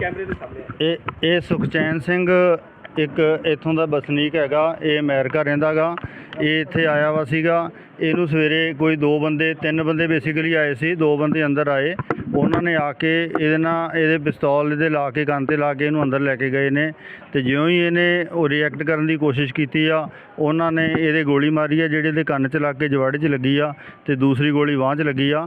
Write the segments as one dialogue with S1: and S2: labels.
S1: ਕੈਮਰੇ ਦੇ ਸਾਹਮਣੇ
S2: ਇਹ ਇਹ ਸੁਖਚੈਨ ਸਿੰਘ ਇੱਕ ਇੱਥੋਂ ਦਾ ਵਸਨੀਕ ਹੈਗਾ, ਇਹ ਅਮਰੀਕਾ ਰਹਿੰਦਾਗਾ ਇਹ ਇੱਥੇ ਆਇਆ ਵਾ ਸੀਗਾ। ਇਹਨੂੰ ਸਵੇਰੇ ਕੋਈ ਦੋ ਬੰਦੇ, ਤਿੰਨ ਬੰਦੇ ਬੇਸਿਕਲੀ ਆਏ ਸੀ, ਦੋ ਬੰਦੇ ਅੰਦਰ ਆਏ। ਉਹਨਾਂ ਨੇ ਆ ਕੇ ਇਹਦੇ ਨਾਲ ਇਹਦੇ ਪਿਸਤੌਲ ਇਹਦੇ ਲਾ ਕੇ ਕੰਨ ਤੇ ਲਾ ਕੇ ਇਹਨੂੰ ਅੰਦਰ ਲੈ ਕੇ ਗਏ ਨੇ। ਤੇ ਜਿਉਂ ਹੀ ਇਹਨੇ ਉਹ ਰਿਐਕਟ ਕਰਨ ਦੀ ਕੋਸ਼ਿਸ਼ ਕੀਤੀ ਆ, ਉਹਨਾਂ ਨੇ ਇਹਦੇ ਗੋਲੀ ਮਾਰੀ ਆ, ਜਿਹੜੇ ਇਹਦੇ ਕੰਨ 'ਚ ਲੱਗ ਕੇ ਜਵਾੜੇ 'ਚ ਲੱਗੀ ਆ, ਤੇ ਦੂਸਰੀ ਗੋਲੀ ਬਾਂਹ 'ਚ ਲੱਗੀ ਆ।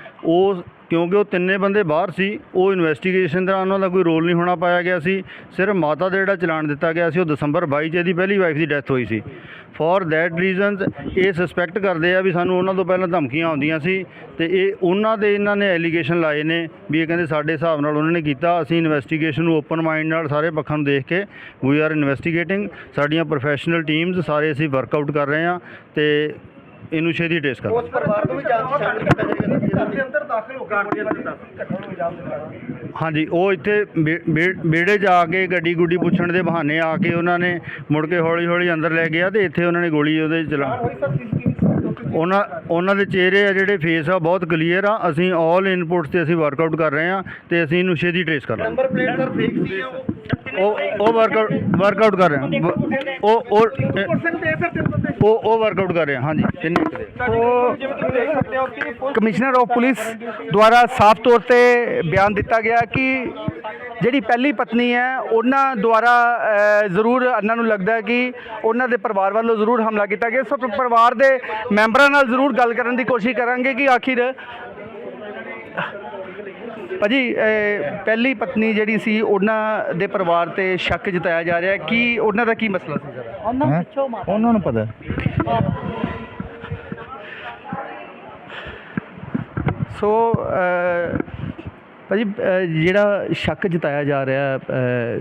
S2: ਉਹ ਕਿਉਂਕਿ ਉਹ ਤਿੰਨੇ ਬੰਦੇ ਬਾਹਰ ਸੀ, ਉਹ ਇਨਵੈਸਟੀਗੇਸ਼ਨ ਦੌਰਾਨ ਉਹਨਾਂ ਦਾ ਕੋਈ ਰੋਲ ਨਹੀਂ ਹੋਣਾ ਪਾਇਆ ਗਿਆ ਸੀ। ਸਿਰਫ ਮਾਤਾ ਦਾ ਜਿਹੜਾ ਚਲਾਨ ਦਿੱਤਾ ਗਿਆ ਸੀ, ਉਹ ਦਸੰਬਰ 22 ਚ ਇਹਦੀ ਪਹਿਲੀ ਵਾਈਫ ਦੀ ਡੈਥ ਹੋਈ ਸੀ। ਫॉर ਦੈਟ ਰੀਜ਼ਨਸ ਇਹ ਸਸਪੈਕਟ ਕਰਦੇ ਆ ਵੀ ਸਾਨੂੰ ਉਹਨਾਂ ਤੋਂ ਪਹਿਲਾਂ ਧਮਕੀਆਂ ਆਉਂਦੀਆਂ ਸੀ ਤੇ ਇਹ ਉਹਨਾਂ ਦੇ ਇਹਨਾਂ ਨੇ ਐਲੀਗੇਸ਼ਨ ਲਾਏ ਨੇ ਵੀ ਇਹ ਕਹਿੰਦੇ ਸਾਡੇ ਹਿਸਾਬ ਨਾਲ ਉਹਨਾਂ ਨੇ ਕੀਤਾ। ਅਸੀਂ ਇਨਵੈਸਟੀਗੇਸ਼ਨ ਨੂੰ ਓਪਨ ਮਾਈਂਡ ਨਾਲ ਸਾਰੇ ਪੱਖਾਂ ਨੂੰ ਦੇਖ ਕੇ ਵੀ ਆਰ ਇਨਵੈਸਟੀਗੇਟਿੰਗ ਸਾਡੀਆਂ ਪ੍ਰੋਫੈਸ਼ਨਲ ਟੀਮਸ ਸਾਰੇ ਅਸੀਂ ਵਰਕਆਊਟ ਕਰ ਰਹੇ ਹਾਂ ਤੇ ਇਹਨੂੰ ਛੇਤੀ ਟੇਸ ਕਰ
S1: ਉਸ ਪਰਿਵਾਰ ਨੂੰ ਵੀ ਜਾਂਚ ਸ਼ਾਮਿਲ ਕੀਤਾ ਜਾਏਗਾ ਘਰ ਦੇ ਅੰਦਰ ਦਾਖਲ ਹੋ ਕੇ ਗੋਲੀਆਂ ਦਾ ਘਟਨਾ ਨੂੰ ਇਲਜ਼ਾਮ ਦਿੰਦਾ
S2: ਹਾਂਜੀ ਉਹ ਇੱਥੇ ਬੇ- ਬੇ- ਵਿਹੜੇ 'ਚ ਆ ਕੇ ਗੱਡੀ ਗੁੱਡੀ ਪੁੱਛਣ ਦੇ ਬਹਾਨੇ ਆ ਕੇ ਉਹਨਾਂ ਨੇ ਮੁੜ ਕੇ ਹੌਲੀ ਹੌਲੀ ਅੰਦਰ ਲੈ ਗਿਆ ਤੇ ਇੱਥੇ ਉਹਨਾਂ ਨੇ ਗੋਲੀ ਉਹਦੇ ਚਲਾ
S1: ਹੋਈ ਸਰ ਸੀਸੀਟੀਵੀ
S2: ਉਹਨਾਂ ਉਹਨਾਂ ਦੇ ਚਿਹਰੇ ਆ ਜਿਹੜੇ ਫੇਸ ਆ ਬਹੁਤ ਕਲੀਅਰ ਆ। ਅਸੀਂ ਆਲ ਇਨਪੁਟਸ ਤੇ ਅਸੀਂ ਵਰਕਆਊਟ ਕਰ ਰਹੇ ਹਾਂ ਤੇ ਅਸੀਂ ਇਹਨੂੰ ਛੇਤੀ ਟ੍ਰੇਸ ਕਰ ਲਾਂਗੇ
S1: ਨੰਬਰ ਪਲੇਟ ਸਰ ਫੇਕ ਸੀ ਉਹ।
S2: ਉਹ ਉਹ ਵਰਕਆਊਟ ਵਰਕਆਊਟ ਕਰ ਰਹੇ ਹਾਂ ਵ- ਉਹ ਉਹ
S1: ਪਰਸਨ ਦੇ ਸਰ ਤਿੰਨ ਬੰਦੇ
S2: ਉਹ ਉਹ ਵਰਕਆਊਟ ਕਰ ਰਹੇ ਹਾਂ ਹਾਂਜੀ। ਤਿੰਨੇ ਇੱਕ ਦੇ।
S1: ਸੋ ਜਿਵੇਂ ਤੁਸੀਂ ਦੇਖ ਸਕਦੇ ਹੋ ਕਿ ਪੁਲਿਸ
S3: ਕਮਿਸ਼ਨਰ ਆਫ ਪੁਲਿਸ ਦੁਆਰਾ ਸਾਫ਼ ਤੌਰ ਤੇ ਬਿਆਨ ਦਿੱਤਾ ਗਿਆ ਕਿ ਜਿਹੜੀ ਪਹਿਲੀ ਪਤਨੀ ਹੈ ਉਹਨਾਂ ਦੁਆਰਾ ਜ਼ਰੂਰ ਇਹਨਾਂ ਨੂੰ ਲੱਗਦਾ ਹੈ ਕਿ ਉਹਨਾਂ ਦੇ ਪਰਿਵਾਰ ਵੱਲੋਂ ਜ਼ਰੂਰ ਹਮਲਾ ਕੀਤਾ ਗਿਆ। ਸੋ ਪਰਿਵਾਰ ਦੇ ਮੈਂਬਰਾਂ ਨਾਲ ਜ਼ਰੂਰ ਗੱਲ ਕਰਨ ਦੀ ਕੋਸ਼ਿਸ਼ ਕਰਾਂਗੇ ਕਿ ਆਖਿਰ ਭਾਜੀ ਪਹਿਲੀ ਪਤਨੀ ਜਿਹੜੀ ਸੀ ਉਹਨਾਂ ਦੇ ਪਰਿਵਾਰ ਤੇ ਸ਼ੱਕ ਜਤਾਇਆ ਜਾ ਰਿਹਾ ਹੈ। ਕਿ ਉਹਨਾਂ ਦਾ ਕੀ ਮਸਲਾ ਸੀ ਜ਼ਰਾ?
S4: ਉਹਨਾਂ ਨੂੰ ਪਤਾ
S3: ਸੋ ਭਾਜੀ ਜਿਹੜਾ ਸ਼ੱਕ ਜਤਾਇਆ ਜਾ ਰਿਹਾ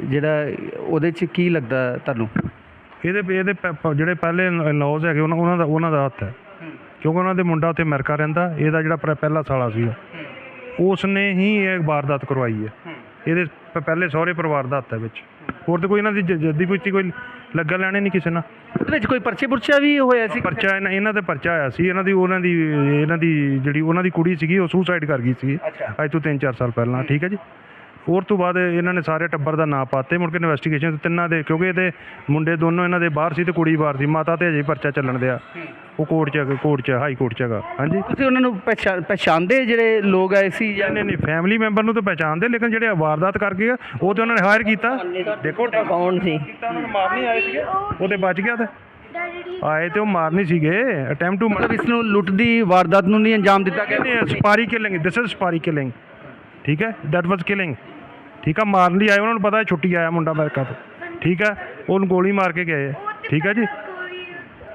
S3: ਜਿਹੜਾ ਉਹਦੇ ਚ ਕੀ ਲੱਗਦਾ ਤੁਹਾਨੂੰ?
S5: ਇਹਦੇ ਇਹਦੇ ਪ- ਜਿਹੜੇ ਪਹਿਲੇ ਲੌਜ਼ ਹੈਗੇ ਉਹਨਾਂ ਉਹਨਾਂ ਦਾ ਉਹਨਾਂ ਦਾ ਹੱਥ ਹੈ। ਕਿਉਂਕਿ ਉਹਨਾਂ ਦੇ ਮੁੰਡਾ ਉੱਥੇ ਅਮਰੀਕਾ ਰਹਿੰਦਾ ਇਹਦਾ ਜਿਹੜਾ ਪਹਿ- ਪਹਿਲਾ ਸਾਲਾ ਸੀਗਾ। ਉਸ ਨੇ ਹੀ ਇਹ ਵਾਰਦਾਤ ਕਰਵਾਈ ਹੈ। ਇਹਦੇ ਪ- ਪਹਿਲੇ ਸਹੁਰੇ ਪਰਿਵਾਰ ਦਾ ਹੱਥ ਹੈ ਵਿੱਚ। ਹੋਰ ਤਾਂ ਕੋਈ ਇਹਨਾਂ ਦੀ ਜ- ਜੱਦੀ ਪੁੱਛੀ ਕੋਈ ਲੱਗਾ ਲੈਣੇ ਨਹੀਂ ਕਿਸੇ ਨਾਲ।
S3: ਉਹਦੇ ਵਿੱਚ ਕੋਈ ਪਰਚੇ ਪੁਰਚਾ ਵੀ ਹੋਇਆ ਸੀ?
S5: ਪਰਚਾ ਇਹਨਾਂ ਇਹਨਾਂ ਤੇ ਪਰਚਾ ਆਇਆ ਸੀ। ਇਹਨਾਂ ਦੀ ਉਹਨਾਂ ਦੀ ਇਹਨਾਂ ਦੀ ਜਿਹੜੀ ਉਹਨਾਂ ਦੀ ਕੁੜੀ ਸੀਗੀ ਉਹ ਸੁਸਾਈਡ ਕਰ ਗਈ ਸੀ ਅੱਜ ਤੋਂ 3-4 ਸਾਲ ਪਹਿਲਾਂ। ਠੀਕ ਹੈ ਜੀ? ਹੋਰ ਤੋਂ ਬਾਅਦ ਇਹਨਾਂ ਨੇ ਸਾਰੇ ਟੱਬਰ ਦਾ ਨਾਂ ਪਾਤੇ ਮੁੜ ਕੇ ਇਨਵੈਸਟੀਗੇਸ਼ਨ ਤਿੰਨਾਂ ਦੇ ਕਿਉਂਕਿ ਇਹਦੇ ਮੁੰਡੇ ਦੋਨੋਂ ਇਹਨਾਂ ਦੇ ਬਾਹਰ ਸੀ ਤੇ ਕੁੜੀ ਬਾਹਰ ਸੀ ਮਾਤਾ ਤੇ ਅਜੇ ਪਰਚਾ ਚੱਲਣ ਦਿਆ। ਉਹ ਕੋਰਟ 'ਚ ਕੋਰਟ 'ਚ ਹਾਈ ਕੋਰਟ 'ਚ ਹੈਗਾ। ਹਾਂਜੀ?
S3: ਤੁਸੀਂ ਉਹਨਾਂ ਨੂੰ ਪਹਿਚਾਣ ਪਛਾਣਦੇ ਜਿਹੜੇ ਲੋਕ ਆਏ ਸੀ ਜਾਂ
S5: ਨਹੀਂ ਨਹੀਂ ਫੈਮਿਲੀ ਮੈਂਬਰ ਨੂੰ ਤਾਂ ਪਹਿਚਾਣਦੇ ਲੇਕਿਨ ਜਿਹੜੇ ਵਾਰਦਾਤ ਕਰ ਗਏ ਆ, ਉਹ ਤੇ ਉਹਨਾਂ ਨੇ ਹਾਇਰ ਕੀਤਾ। ਦੇਖੋ ਕੌਣ ਸੀ? ਉਹਨਾਂ ਨੂੰ ਮਾਰਨੀ ਆਏ ਸੀਗੇ ਉਹ ਤੇ ਬਚ ਗਿਆ ਤੇ। ਆਏ ਤੇ ਉਹ ਮਾਰਨੀ ਸੀਗੇ ਅਟੈਂਪਟ ਟੂ
S3: ਮਤਲਬ ਇਸ ਨੂੰ ਲੁੱਟ ਦੀ ਵਾਰਦਾਤ ਨੂੰ ਨਹੀਂ ਅੰਜਾਮ ਦਿੱਤਾ ਗਿਆ?
S5: ਕਹਿੰਦੇ supari killing this is supari killing ਠੀਕ ਹੈ? ਦੈਟ ਵਾਸ ਕਿਲਿੰਗ ਠੀਕ ਆ ਮਾਰਨ ਲਈ ਆਏ ਉਹਨਾਂ ਨੂੰ ਪਤਾ ਹੈ ਛੁੱਟੀ ਆਇਆ ਮੁੰਡਾ ਅਮਰੀਕਾ ਤੋਂ। ਠੀਕ ਹੈ? ਉਹਨੂੰ ਗੋਲੀ ਮਾਰ ਕੇ ਗਏ ਠੀਕ ਹੈ ਜੀ?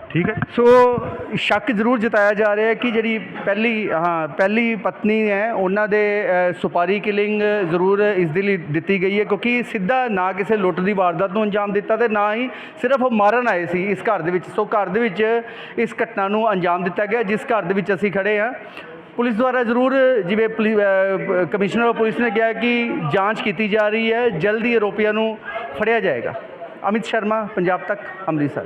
S5: ਠੀਕ ਹੈ?
S3: ਸੋ ਸ਼ੱਕ ਜ਼ਰੂਰ ਜਤਾਇਆ ਜਾ ਰਿਹਾ ਹੈ ਕਿ ਜਿਹੜੀ ਪਹਿਲੀ ਹਾਂ ਪਹਿਲੀ ਪਤਨੀ ਹੈ ਉਹਨਾਂ ਦੇ ਸੁਪਾਰੀ ਕਿਲਿੰਗ ਜ਼ਰੂਰ ਇਸ ਦੇ ਲਈ ਦਿੱਤੀ ਗਈ ਹੈ ਕਿਉਂਕਿ ਸਿੱਧਾ ਨਾ ਕਿਸੇ ਲੁੱਟ ਦੀ ਵਾਰਦਾਤ ਨੂੰ ਅੰਜਾਮ ਦਿੱਤਾ ਤੇ ਨਾ ਹੀ ਸਿਰਫ ਉਹ ਮਾਰਨ ਆਏ ਸੀ ਇਸ ਘਰ ਦੇ ਵਿੱਚ। ਸੋ ਘਰ ਦੇ ਵਿੱਚ ਇਸ ਘਟਨਾ ਨੂੰ ਅੰਜਾਮ ਦਿੱਤਾ ਗਿਆ ਜਿਸ ਘਰ ਦੇ ਵਿੱਚ ਅਸੀਂ ਖੜੇ ਹਾਂ। ਪੁਲਿਸ ਦੁਆਰਾ ਜ਼ਰੂਰ ਜਿਵੇਂ ਪੁਲਿ- ਕਮਿਸ਼ਨਰ ਆਫ ਪੁਲਿਸ ਨੇ ਕਿਹਾ ਕਿ ਜਾਂਚ ਕੀਤੀ ਜਾ ਰਹੀ ਹੈ, ਜਲਦੀ ਆਰੋਪੀਆਂ ਨੂੰ ਫੜਿਆ ਜਾਏਗਾ। ਅਮਿਤ ਸ਼ਰਮਾ, ਪੰਜਾਬ ਤੱਕ, ਅੰਮ੍ਰਿਤਸਰ।